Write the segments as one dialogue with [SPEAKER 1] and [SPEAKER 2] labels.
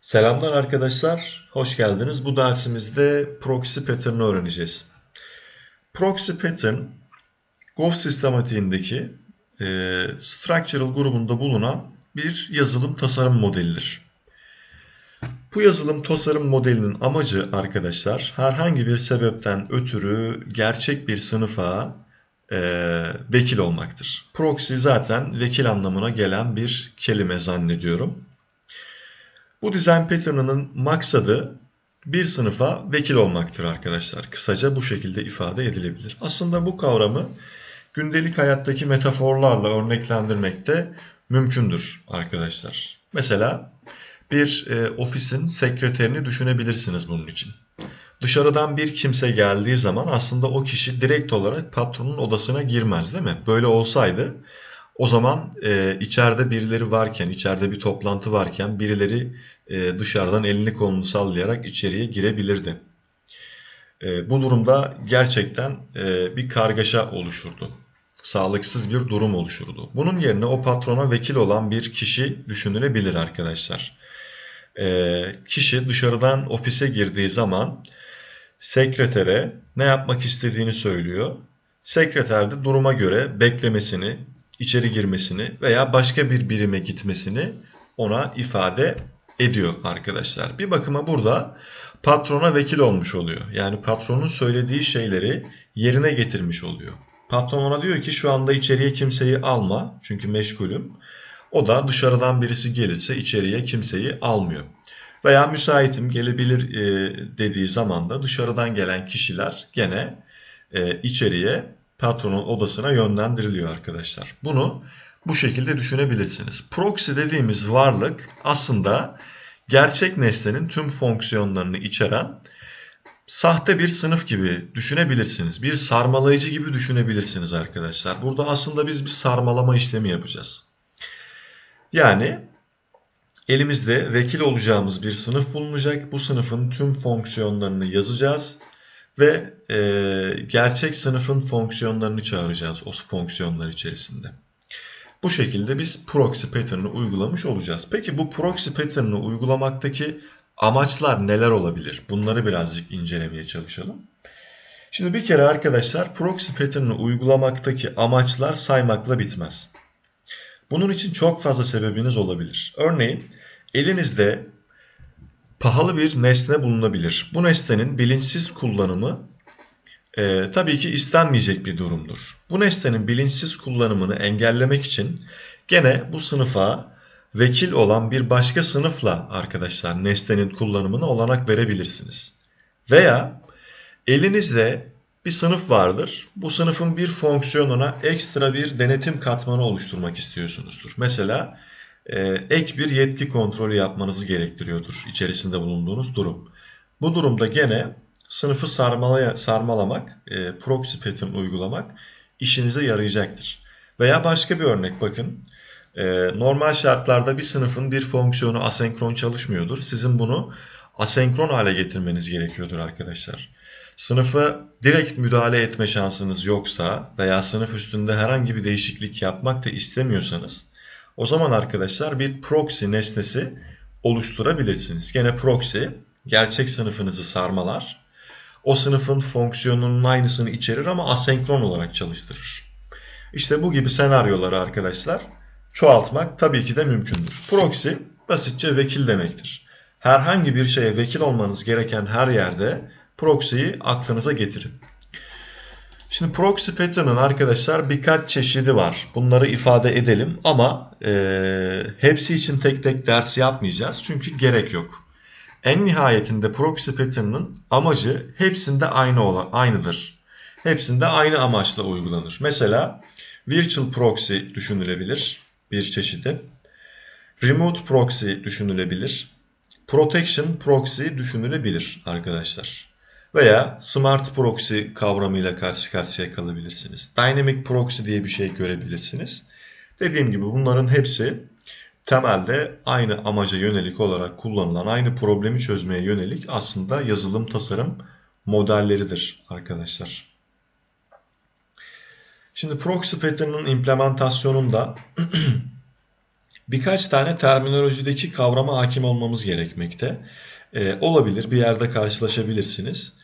[SPEAKER 1] Selamlar arkadaşlar, hoş geldiniz. Bu dersimizde proxy pattern'ı öğreneceğiz. Proxy pattern, Go sistematiğindeki e, structural grubunda bulunan bir yazılım tasarım modelidir. Bu yazılım tasarım modelinin amacı arkadaşlar herhangi bir sebepten ötürü gerçek bir sınıfa e, vekil olmaktır. Proxy zaten vekil anlamına gelen bir kelime zannediyorum. Bu design pattern'ının maksadı bir sınıfa vekil olmaktır arkadaşlar. Kısaca bu şekilde ifade edilebilir. Aslında bu kavramı gündelik hayattaki metaforlarla örneklendirmek de mümkündür arkadaşlar. Mesela bir e, ofisin sekreterini düşünebilirsiniz bunun için. Dışarıdan bir kimse geldiği zaman aslında o kişi direkt olarak patronun odasına girmez değil mi? Böyle olsaydı o zaman e, içeride birileri varken, içeride bir toplantı varken birileri e, dışarıdan elini kolunu sallayarak içeriye girebilirdi. E, bu durumda gerçekten e, bir kargaşa oluşurdu. Sağlıksız bir durum oluşurdu. Bunun yerine o patrona vekil olan bir kişi düşünülebilir arkadaşlar. E, kişi dışarıdan ofise girdiği zaman sekretere ne yapmak istediğini söylüyor. Sekreter de duruma göre beklemesini, içeri girmesini veya başka bir birime gitmesini ona ifade ediyor arkadaşlar. Bir bakıma burada patrona vekil olmuş oluyor. Yani patronun söylediği şeyleri yerine getirmiş oluyor. Patron ona diyor ki şu anda içeriye kimseyi alma çünkü meşgulüm. O da dışarıdan birisi gelirse içeriye kimseyi almıyor. Veya müsaitim gelebilir e, dediği zaman da dışarıdan gelen kişiler gene e, içeriye patronun odasına yönlendiriliyor arkadaşlar. Bunu bu şekilde düşünebilirsiniz. Proxy dediğimiz varlık aslında gerçek nesnenin tüm fonksiyonlarını içeren sahte bir sınıf gibi düşünebilirsiniz. Bir sarmalayıcı gibi düşünebilirsiniz arkadaşlar. Burada aslında biz bir sarmalama işlemi yapacağız. Yani elimizde vekil olacağımız bir sınıf bulunacak. Bu sınıfın tüm fonksiyonlarını yazacağız ve e, gerçek sınıfın fonksiyonlarını çağıracağız o fonksiyonlar içerisinde. Bu şekilde biz proxy pattern'ı uygulamış olacağız. Peki bu proxy pattern'ı uygulamaktaki amaçlar neler olabilir? Bunları birazcık incelemeye çalışalım. Şimdi bir kere arkadaşlar proxy pattern'ı uygulamaktaki amaçlar saymakla bitmez. Bunun için çok fazla sebebiniz olabilir. Örneğin elinizde pahalı bir nesne bulunabilir. Bu nesnenin bilinçsiz kullanımı e, tabii ki istenmeyecek bir durumdur. Bu nesnenin bilinçsiz kullanımını engellemek için gene bu sınıfa vekil olan bir başka sınıfla arkadaşlar nesnenin kullanımına olanak verebilirsiniz. Veya elinizde bir sınıf vardır. Bu sınıfın bir fonksiyonuna ekstra bir denetim katmanı oluşturmak istiyorsunuzdur. Mesela ek bir yetki kontrolü yapmanızı gerektiriyordur içerisinde bulunduğunuz durum. Bu durumda gene sınıfı sarmalaya, sarmalamak, e, proxy pattern uygulamak işinize yarayacaktır. Veya başka bir örnek bakın. E, normal şartlarda bir sınıfın bir fonksiyonu asenkron çalışmıyordur. Sizin bunu asenkron hale getirmeniz gerekiyordur arkadaşlar. Sınıfı direkt müdahale etme şansınız yoksa veya sınıf üstünde herhangi bir değişiklik yapmak da istemiyorsanız o zaman arkadaşlar bir proxy nesnesi oluşturabilirsiniz. Gene proxy gerçek sınıfınızı sarmalar. O sınıfın fonksiyonunun aynısını içerir ama asenkron olarak çalıştırır. İşte bu gibi senaryoları arkadaşlar çoğaltmak tabii ki de mümkündür. Proxy basitçe vekil demektir. Herhangi bir şeye vekil olmanız gereken her yerde proxy'yi aklınıza getirin. Şimdi proxy pattern'ın arkadaşlar birkaç çeşidi var. Bunları ifade edelim ama e, hepsi için tek tek ders yapmayacağız. Çünkü gerek yok. En nihayetinde proxy pattern'ın amacı hepsinde aynı olan, aynıdır. Hepsinde aynı amaçla uygulanır. Mesela virtual proxy düşünülebilir bir çeşidi. Remote proxy düşünülebilir. Protection proxy düşünülebilir arkadaşlar. Veya Smart Proxy kavramıyla karşı karşıya kalabilirsiniz. Dynamic Proxy diye bir şey görebilirsiniz. Dediğim gibi bunların hepsi temelde aynı amaca yönelik olarak kullanılan, aynı problemi çözmeye yönelik aslında yazılım tasarım modelleridir arkadaşlar. Şimdi proxy pattern'ın implementasyonunda birkaç tane terminolojideki kavrama hakim olmamız gerekmekte. Ee, olabilir bir yerde karşılaşabilirsiniz.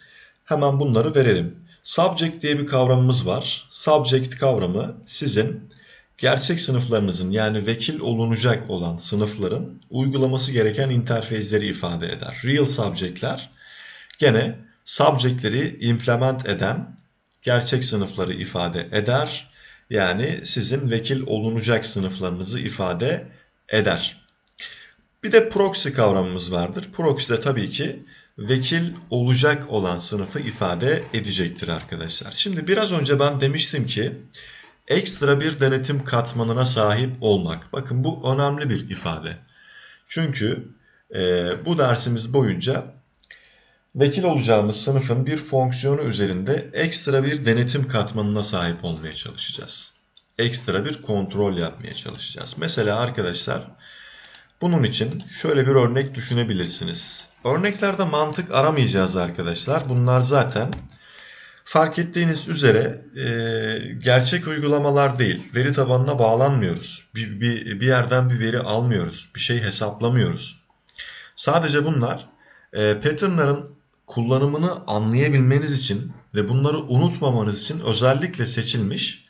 [SPEAKER 1] Hemen bunları verelim. Subject diye bir kavramımız var. Subject kavramı sizin gerçek sınıflarınızın yani vekil olunacak olan sınıfların uygulaması gereken interfeysleri ifade eder. Real subject'ler gene subject'leri implement eden gerçek sınıfları ifade eder. Yani sizin vekil olunacak sınıflarınızı ifade eder. Bir de proxy kavramımız vardır. Proxy de tabii ki vekil olacak olan sınıfı ifade edecektir arkadaşlar. Şimdi biraz önce ben demiştim ki ekstra bir denetim katmanına sahip olmak. Bakın bu önemli bir ifade. Çünkü e, bu dersimiz boyunca vekil olacağımız sınıfın bir fonksiyonu üzerinde ekstra bir denetim katmanına sahip olmaya çalışacağız. Ekstra bir kontrol yapmaya çalışacağız. Mesela arkadaşlar bunun için şöyle bir örnek düşünebilirsiniz. Örneklerde mantık aramayacağız arkadaşlar. Bunlar zaten fark ettiğiniz üzere e, gerçek uygulamalar değil. Veri tabanına bağlanmıyoruz. Bir, bir, bir yerden bir veri almıyoruz. Bir şey hesaplamıyoruz. Sadece bunlar e, patternların kullanımını anlayabilmeniz için ve bunları unutmamanız için özellikle seçilmiş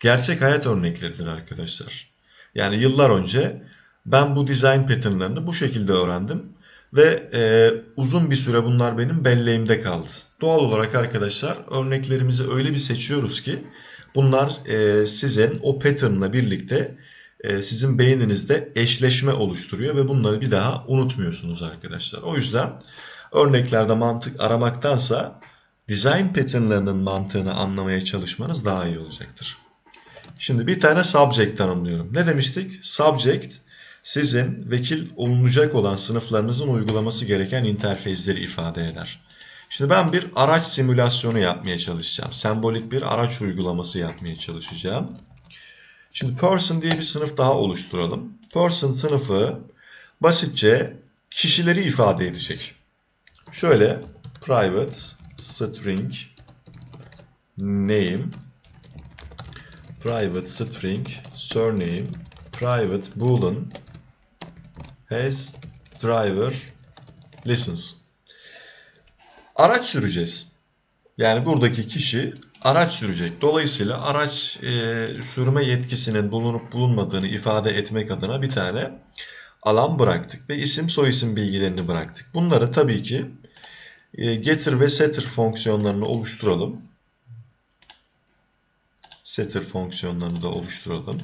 [SPEAKER 1] gerçek hayat örnekleridir arkadaşlar. Yani yıllar önce ben bu design patternlarını bu şekilde öğrendim ve e, uzun bir süre bunlar benim belleğimde kaldı. Doğal olarak arkadaşlar örneklerimizi öyle bir seçiyoruz ki bunlar e, sizin o patternla birlikte e, sizin beyninizde eşleşme oluşturuyor ve bunları bir daha unutmuyorsunuz arkadaşlar. O yüzden örneklerde mantık aramaktansa design patternlarının mantığını anlamaya çalışmanız daha iyi olacaktır. Şimdi bir tane subject tanımlıyorum. Ne demiştik? Subject sizin vekil olunacak olan sınıflarınızın uygulaması gereken interfeysleri ifade eder. Şimdi ben bir araç simülasyonu yapmaya çalışacağım. Sembolik bir araç uygulaması yapmaya çalışacağım. Şimdi person diye bir sınıf daha oluşturalım. Person sınıfı basitçe kişileri ifade edecek. Şöyle private string name private string surname private boolean has driver license. Araç süreceğiz. Yani buradaki kişi araç sürecek. Dolayısıyla araç e, sürme yetkisinin bulunup bulunmadığını ifade etmek adına bir tane alan bıraktık ve isim soyisim bilgilerini bıraktık. Bunları tabii ki e, getir ve setter fonksiyonlarını oluşturalım. Setter fonksiyonlarını da oluşturalım.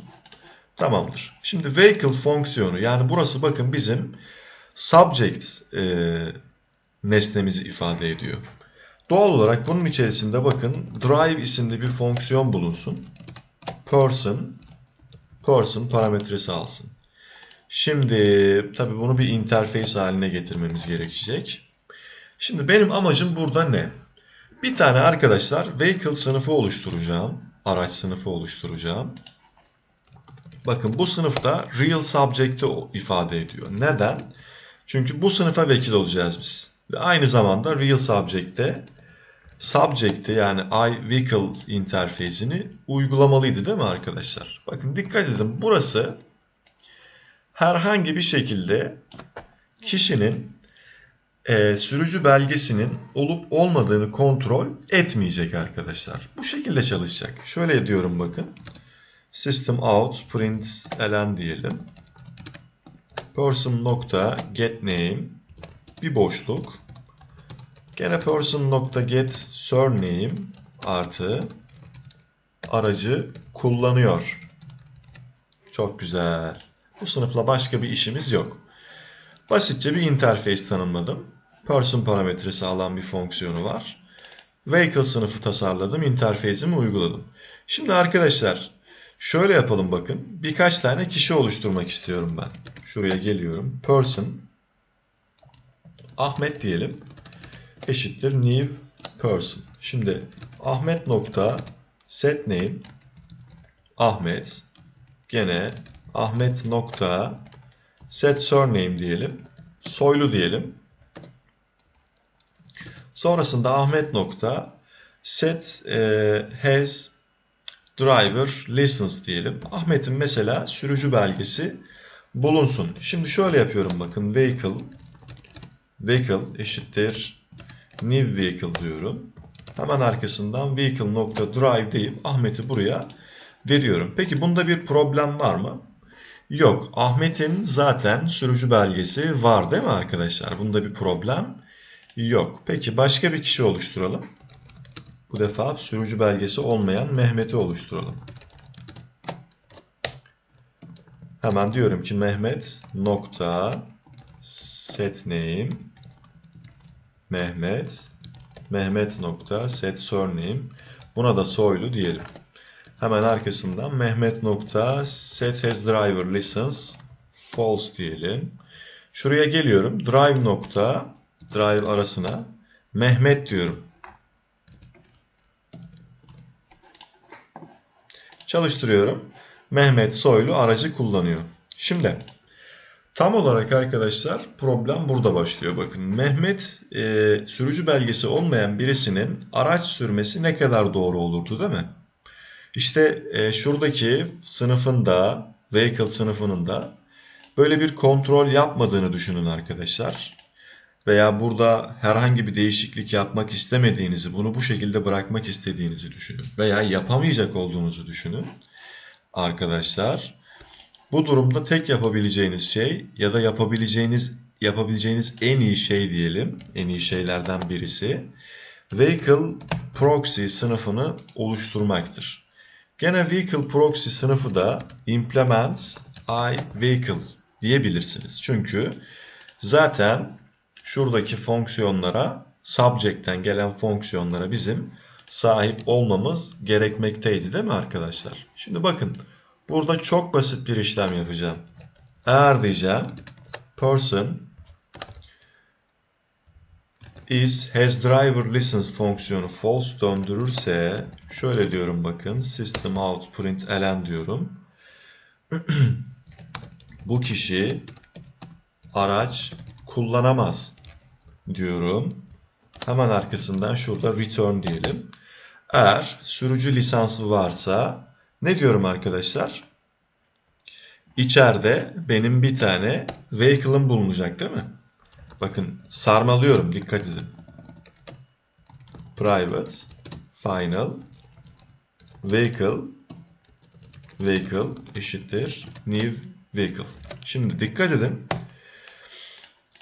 [SPEAKER 1] Tamamdır. Şimdi vehicle fonksiyonu yani burası bakın bizim subject e, nesnemizi ifade ediyor. Doğal olarak bunun içerisinde bakın drive isimli bir fonksiyon bulunsun. Person person parametresi alsın. Şimdi tabii bunu bir interface haline getirmemiz gerekecek. Şimdi benim amacım burada ne? Bir tane arkadaşlar vehicle sınıfı oluşturacağım. Araç sınıfı oluşturacağım. Bakın bu sınıfta real subject'i ifade ediyor. Neden? Çünkü bu sınıfa vekil olacağız biz. Ve aynı zamanda real subject'te subject'i yani I vehicle interfeysini uygulamalıydı değil mi arkadaşlar? Bakın dikkat edin burası herhangi bir şekilde kişinin e, sürücü belgesinin olup olmadığını kontrol etmeyecek arkadaşlar. Bu şekilde çalışacak. Şöyle diyorum bakın. System out print ln diyelim. Person nokta get name bir boşluk. Gene person nokta get surname artı aracı kullanıyor. Çok güzel. Bu sınıfla başka bir işimiz yok. Basitçe bir interface tanımladım. Person parametresi alan bir fonksiyonu var. Vehicle sınıfı tasarladım. Interface'imi uyguladım. Şimdi arkadaşlar şöyle yapalım bakın. Birkaç tane kişi oluşturmak istiyorum ben. Şuraya geliyorum. Person Ahmet diyelim. Eşittir new person. Şimdi Ahmet nokta set name Ahmet gene Ahmet nokta set surname diyelim. Soylu diyelim. Sonrasında Ahmet nokta set e, has driver license diyelim. Ahmet'in mesela sürücü belgesi bulunsun. Şimdi şöyle yapıyorum bakın vehicle vehicle eşittir new vehicle diyorum. Hemen arkasından vehicle nokta drive deyip Ahmet'i buraya veriyorum. Peki bunda bir problem var mı? Yok. Ahmet'in zaten sürücü belgesi var değil mi arkadaşlar? Bunda bir problem yok. Peki başka bir kişi oluşturalım. Bu defa sürücü belgesi olmayan Mehmet'i oluşturalım. Hemen diyorum ki Mehmet nokta set name Mehmet Mehmet nokta set surname buna da soylu diyelim. Hemen arkasından Mehmet nokta set has driver license false diyelim. Şuraya geliyorum. Drive nokta drive arasına Mehmet diyorum. Çalıştırıyorum. Mehmet Soylu aracı kullanıyor. Şimdi tam olarak arkadaşlar problem burada başlıyor. Bakın Mehmet e, sürücü belgesi olmayan birisinin araç sürmesi ne kadar doğru olurdu değil mi? İşte e, şuradaki sınıfında, vehicle sınıfının da böyle bir kontrol yapmadığını düşünün arkadaşlar. Veya burada herhangi bir değişiklik yapmak istemediğinizi, bunu bu şekilde bırakmak istediğinizi düşünün. Veya yapamayacak olduğunuzu düşünün arkadaşlar. Bu durumda tek yapabileceğiniz şey ya da yapabileceğiniz yapabileceğiniz en iyi şey diyelim, en iyi şeylerden birisi vehicle proxy sınıfını oluşturmaktır. Gene vehicle proxy sınıfı da implements i vehicle diyebilirsiniz. Çünkü zaten şuradaki fonksiyonlara subject'ten gelen fonksiyonlara bizim sahip olmamız gerekmekteydi değil mi arkadaşlar? Şimdi bakın burada çok basit bir işlem yapacağım. Eğer diyeceğim person is has driver license fonksiyonu false döndürürse şöyle diyorum bakın system out print ln diyorum. Bu kişi araç kullanamaz diyorum. Hemen arkasından şurada return diyelim. Eğer sürücü lisansı varsa ne diyorum arkadaşlar? İçeride benim bir tane vehicle'ım bulunacak değil mi? Bakın sarmalıyorum dikkat edin. Private, final, vehicle, vehicle eşittir new vehicle. Şimdi dikkat edin.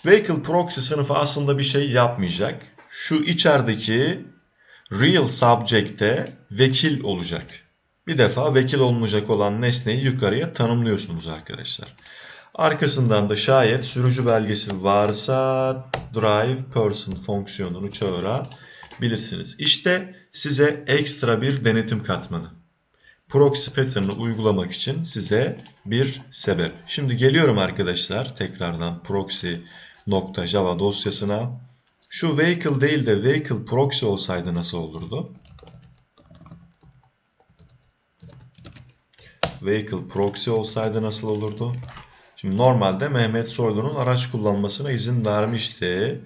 [SPEAKER 1] Vehicle proxy sınıfı aslında bir şey yapmayacak. Şu içerideki real subject'te vekil olacak. Bir defa vekil olmayacak olan nesneyi yukarıya tanımlıyorsunuz arkadaşlar. Arkasından da şayet sürücü belgesi varsa drive person fonksiyonunu çağırabilirsiniz. İşte size ekstra bir denetim katmanı. Proxy pattern'ı uygulamak için size bir sebep. Şimdi geliyorum arkadaşlar tekrardan proxy.java dosyasına. Şu vehicle değil de vehicle proxy olsaydı nasıl olurdu? Vehicle proxy olsaydı nasıl olurdu? Şimdi normalde Mehmet Soylu'nun araç kullanmasına izin vermişti.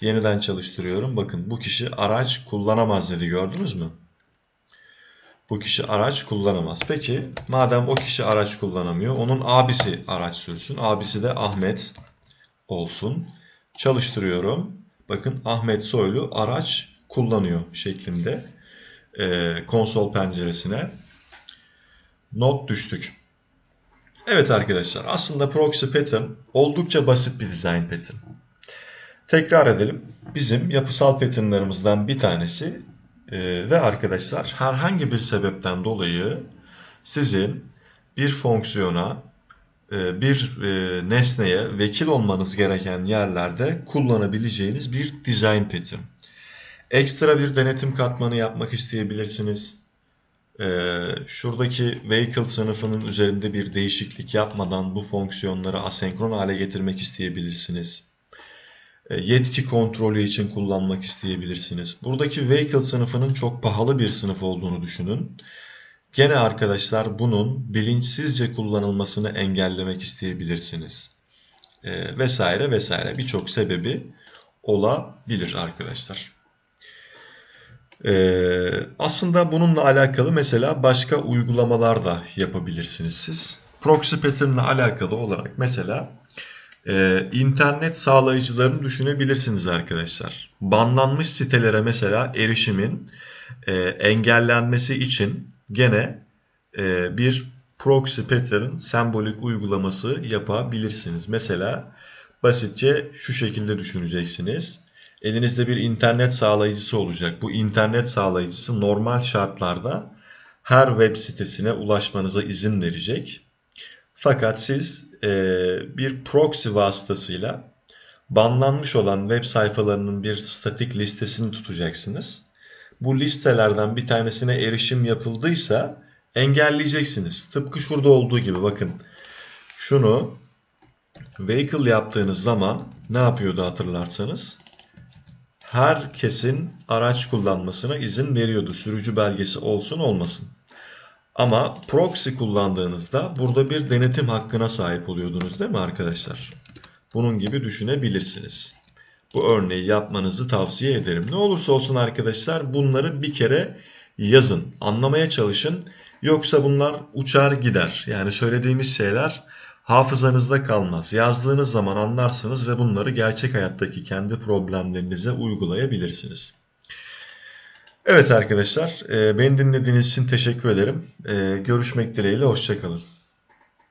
[SPEAKER 1] Yeniden çalıştırıyorum. Bakın bu kişi araç kullanamaz dedi gördünüz mü? Bu kişi araç kullanamaz. Peki madem o kişi araç kullanamıyor onun abisi araç sürsün. Abisi de Ahmet olsun. Çalıştırıyorum. Bakın Ahmet Soylu araç kullanıyor şeklinde e, konsol penceresine not düştük. Evet arkadaşlar aslında proxy pattern oldukça basit bir design pattern. Tekrar edelim. Bizim yapısal patternlarımızdan bir tanesi e, ve arkadaşlar herhangi bir sebepten dolayı sizin bir fonksiyona bir e, nesneye vekil olmanız gereken yerlerde kullanabileceğiniz bir design pattern. Ekstra bir denetim katmanı yapmak isteyebilirsiniz. Ee, şuradaki vehicle sınıfının üzerinde bir değişiklik yapmadan bu fonksiyonları asenkron hale getirmek isteyebilirsiniz. Yetki kontrolü için kullanmak isteyebilirsiniz. Buradaki vehicle sınıfının çok pahalı bir sınıf olduğunu düşünün. Gene arkadaşlar bunun bilinçsizce kullanılmasını engellemek isteyebilirsiniz. Ee, vesaire vesaire birçok sebebi olabilir arkadaşlar. Ee, aslında bununla alakalı mesela başka uygulamalar da yapabilirsiniz siz. proxy pattern alakalı olarak mesela e, internet sağlayıcılarını düşünebilirsiniz arkadaşlar. Banlanmış sitelere mesela erişimin e, engellenmesi için gene e, bir proxy pattern sembolik uygulaması yapabilirsiniz. Mesela basitçe şu şekilde düşüneceksiniz. Elinizde bir internet sağlayıcısı olacak. Bu internet sağlayıcısı normal şartlarda her web sitesine ulaşmanıza izin verecek. Fakat siz e, bir proxy vasıtasıyla banlanmış olan web sayfalarının bir statik listesini tutacaksınız. Bu listelerden bir tanesine erişim yapıldıysa engelleyeceksiniz. Tıpkı şurada olduğu gibi bakın. Şunu vehicle yaptığınız zaman ne yapıyordu hatırlarsanız? Herkesin araç kullanmasına izin veriyordu. Sürücü belgesi olsun olmasın. Ama proxy kullandığınızda burada bir denetim hakkına sahip oluyordunuz değil mi arkadaşlar? Bunun gibi düşünebilirsiniz. Bu örneği yapmanızı tavsiye ederim. Ne olursa olsun arkadaşlar bunları bir kere yazın, anlamaya çalışın. Yoksa bunlar uçar gider. Yani söylediğimiz şeyler hafızanızda kalmaz. Yazdığınız zaman anlarsınız ve bunları gerçek hayattaki kendi problemlerinize uygulayabilirsiniz. Evet arkadaşlar, e, beni dinlediğiniz için teşekkür ederim. E, Görüşmek dileğiyle, hoşçakalın.